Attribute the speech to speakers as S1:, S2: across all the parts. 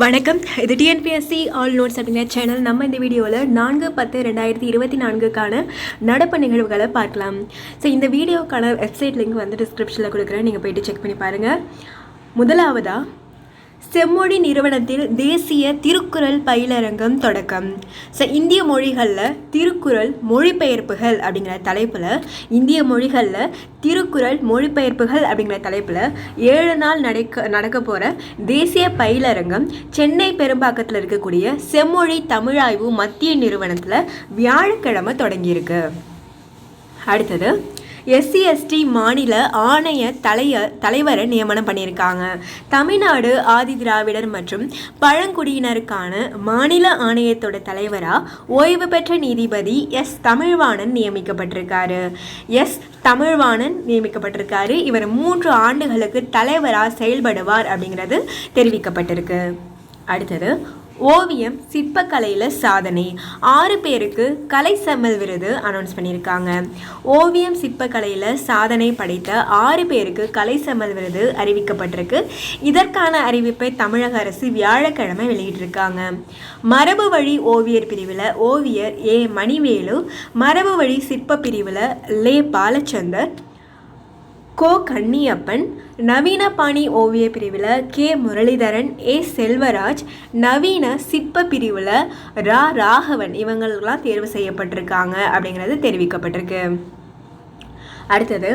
S1: வணக்கம். இது TNPSC all notes அப்படிங்கிற சேனல் நம்ம இந்த வீடியோவில் நான்கு பத்து ரெண்டாயிரத்தி இருபத்தி நான்குக்கான நடப்பு நிகழ்வுகளை பார்க்கலாம். ஸோ இந்த வீடியோக்கான வெப்சைட் லிங்க் வந்து டிஸ்கிரிப்ஷனில் கொடுக்குறேன். நீங்கள் போயிட்டு செக் பண்ணி பாருங்கள் முதலாவதாக செம்மொழி நிறுவனத்தில் தேசிய திருக்குறள் பயிலரங்கம் தொடக்கம். ஸோ இந்திய மொழிகளில் திருக்குறள் மொழிபெயர்ப்புகள் அப்படிங்கிற தலைப்பில் இந்திய மொழிகளில் திருக்குறள் மொழிபெயர்ப்புகள் அப்படிங்கிற தலைப்பில் ஏழு நாள் நடக்க நடக்க போகிற தேசிய பயிலரங்கம் சென்னை பெரும்பாக்கத்தில் இருக்கக்கூடிய செம்மொழி தமிழாய்வு மத்திய நிறுவனத்தில் வியாழக்கிழமை தொடங்கியிருக்கு. அடுத்தது எஸ்சி எஸ்டி மாநில ஆணைய தலைய தலைவரை நியமனம் பண்ணியிருக்காங்க. தமிழ்நாடு ஆதி திராவிடர் மற்றும் பழங்குடியினருக்கான மாநில ஆணையத்தோட தலைவராக ஓய்வு பெற்ற நீதிபதி எஸ். தமிழ்வாணன் நியமிக்கப்பட்டிருக்காரு. எஸ். தமிழ்வாணன் நியமிக்கப்பட்டிருக்காரு. இவர் மூன்று ஆண்டுகளுக்கு தலைவராக செயல்படுவார் அப்படிங்கிறது தெரிவிக்கப்பட்டிருக்கு. அடுத்தது ஓவியம் சிற்பக்கலையில் சாதனை. ஆறு பேருக்கு கலை செம்மல் விருது அனௌன்ஸ் பண்ணியிருக்காங்க. ஓவியம் சிற்பக்கலையில் சாதனை படைத்த ஆறு பேருக்கு கலை செம்மல் விருது அறிவிக்கப்பட்டிருக்கு. இதற்கான அறிவிப்பை தமிழக அரசு வியாழக்கிழமை வெளியிட்டிருக்காங்க. மரபு வழி ஓவியர் பிரிவில் ஓவியர் ஏ மணிவேலு மரபு வழி சிற்ப பிரிவில் லே பாலச்சந்தர் கோ கன்னியப்பன் நவீன பாணி ஓவிய பிரிவில் கே முரளிதரன் ஏ செல்வராஜ் நவீன சிற்ப பிரிவில் ரா ராகவன் இவங்களுக்கெல்லாம் தேர்வு செய்யப்பட்டிருக்காங்க அப்படிங்கிறது தெரிவிக்கப்பட்டிருக்கு. அடுத்தது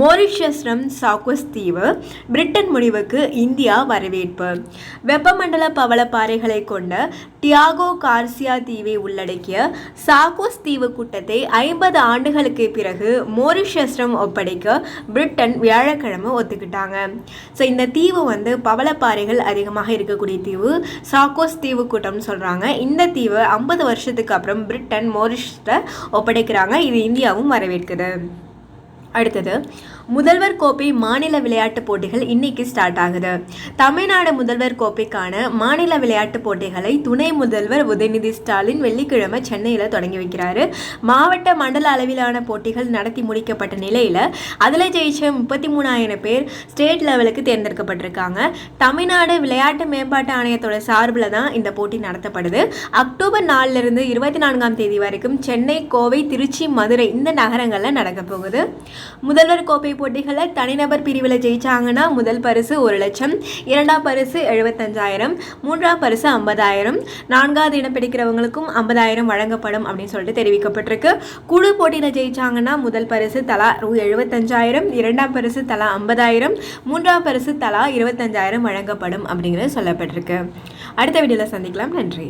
S1: மோரிஷியஸ்ரம் சாக்குஸ் தீவு பிரிட்டன் முடிவுக்கு இந்தியா வரவேற்பு. வெப்பமண்டல பவளப்பாறைகளை கொண்ட டியாகோ கார்சியா தீவை உள்ளடக்கிய சாக்கோஸ் தீவு கூட்டத்தை ஐம்பது ஆண்டுகளுக்கு பிறகு மோரிஷியஸ்ரம் ஒப்படைக்க பிரிட்டன் வியாழக்கிழமை ஒத்துக்கிட்டாங்க. ஸோ இந்த தீவு வந்து பவளப்பாறைகள் அதிகமாக இருக்கக்கூடிய தீவு சாக்கோஸ் தீவு கூட்டம்னு சொல்கிறாங்க இந்த தீவு ஐம்பது வருஷத்துக்கு அப்புறம் பிரிட்டன் மோரிஷியஸை ஒப்படைக்கிறாங்க. இது இந்தியாவும் வரவேற்குது. அடுத்தது முதல்வர் கோப்பை மாநில விளையாட்டுப் போட்டிகள் இன்னைக்கு ஸ்டார்ட் ஆகுது. தமிழ்நாடு முதல்வர் கோப்பைக்கான மாநில விளையாட்டுப் போட்டிகளை துணை முதல்வர் உதயநிதி ஸ்டாலின் வெள்ளிக்கிழமை சென்னையில் தொடங்கி வைக்கிறாரு. மாவட்ட மண்டல அளவிலான போட்டிகள் நடத்தி முடிக்கப்பட்ட நிலையில் அதில் ஜெயிச்ச முப்பத்தி மூணாயிரம் பேர் ஸ்டேட் லெவலுக்கு தேர்ந்தெடுக்கப்பட்டிருக்காங்க. தமிழ்நாடு விளையாட்டு மேம்பாட்டு ஆணையத்தோட சார்பில் தான் இந்த போட்டி நடத்தப்படுது. அக்டோபர் நாலிலிருந்து இருபத்தி நான்காம் தேதி வரைக்கும் சென்னை கோவை திருச்சி மதுரை இந்த நகரங்களில் நடக்க போகுது. முதல்வர் கோப்பை போட்டிகளில் தனிநபர் பிரிவில் ஜெயிச்சாங்கன்னா முதல் பரிசு ஒரு லட்சம் இரண்டாம் பரிசு எழுபத்தஞ்சாயிரம் மூன்றாம் பரிசு ஐம்பதாயிரம் நான்காவது இடம் பிடிக்கிறவங்களுக்கும் ஐம்பதாயிரம் வழங்கப்படும் அப்படின்னு சொல்லிட்டு தெரிவிக்கப்பட்டிருக்கு. குழு போட்டியில் ஜெயிச்சாங்கன்னா முதல் பரிசு தலா ரூ எழுபத்தஞ்சாயிரம் இரண்டாம் பரிசு தலா ஐம்பதாயிரம் மூன்றாம் பரிசு தலா இருபத்தஞ்சாயிரம் வழங்கப்படும் அப்படிங்கிறது சொல்லப்பட்டிருக்கு. அடுத்த வீடியோவில் சந்திக்கலாம். நன்றி.